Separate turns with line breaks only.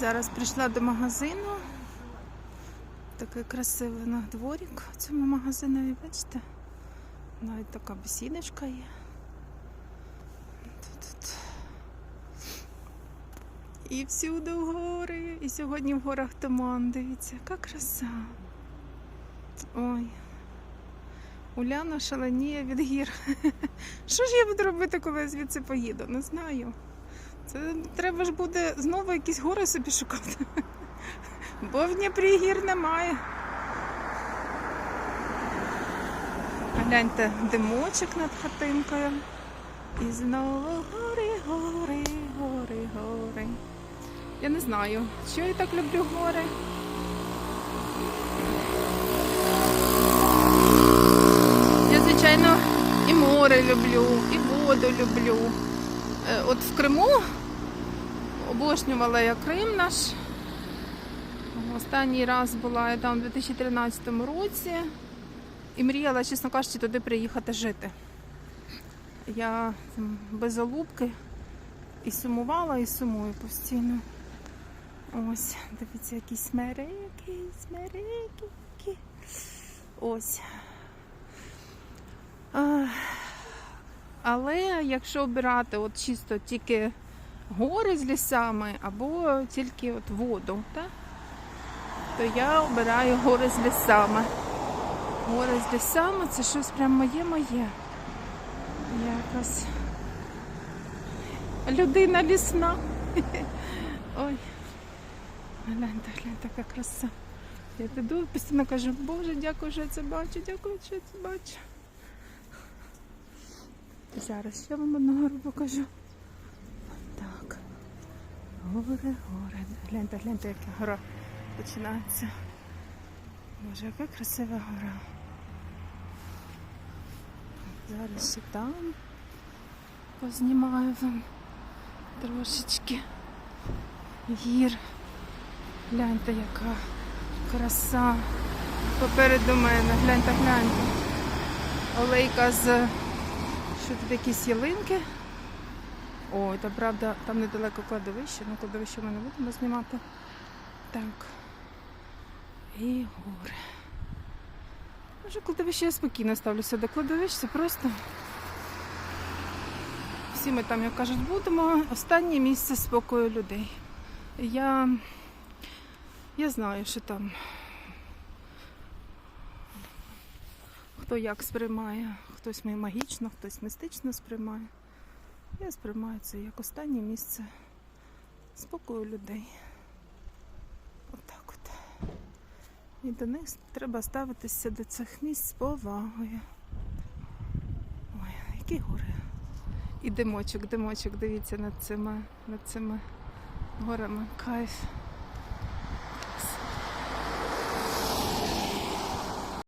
Зараз прийшла до магазину. Такий красивий на дворік в цьому магазинові, бачите? Навіть така бесідочка є. Тут. І всюди гори. І сьогодні в горах туман. Дивіться, яка краса. Ой. Уляна шаленіє від гір. Що ж я буду робити, коли я звідси поїду? Не знаю. Це треба ж буде знову якісь гори собі шукати. Бо в Дніпрі гір немає. Гляньте, димочок над хатинкою. І знову гори, гори, гори, гори. Я не знаю, що я так люблю гори. Я, звичайно, і море люблю, і воду люблю. Е, От в Криму обожнювала я Крим наш. Останній раз була я там у 2013 році і мріяла, чесно кажучи, туди приїхати жити. Я без залупки і сумувала, і сумую постійно. Ось, дивіться, якісь смереки, смереки. Ось. Але якщо обирати от чисто тільки гори з лісами або тільки от воду, так? то я обираю гори з лісами. Гори з лісами це щось прям моє-моє. Якось людина лісна. Ой. Гляньте, гляньте, яка краса. Я піду постійно кажу, Боже, дякую, що я це бачу, дякую, що я це бачу. Зараз ще вам одну гору покажу. Так. Гори, гори. Гляньте, гляньте, яка гора починається. Боже, яка красива гора. Зараз ще там познімаю вам трошечки гір. Гляньте, яка краса попереду мене. Гляньте, гляньте. Олейка з що тут якісь ялинки. Ой, та правда, там недалеко кладовище, ну кладовище ми не будемо знімати. Так. І гори. Може, кладовище я спокійно ставлюся до кладовища, це просто. Всі ми там, як кажуть, будемо. Останнє місце спокою людей. Я, я знаю, що там хто як сприймає, хтось магічно, хтось містично сприймає. Я сприймаю це як останнє місце спокою людей. Отак от. І до них треба ставитися до цих місць з повагою. Ой, які гори. І димочок, димочок, дивіться над цими, над цими горами. Кайф.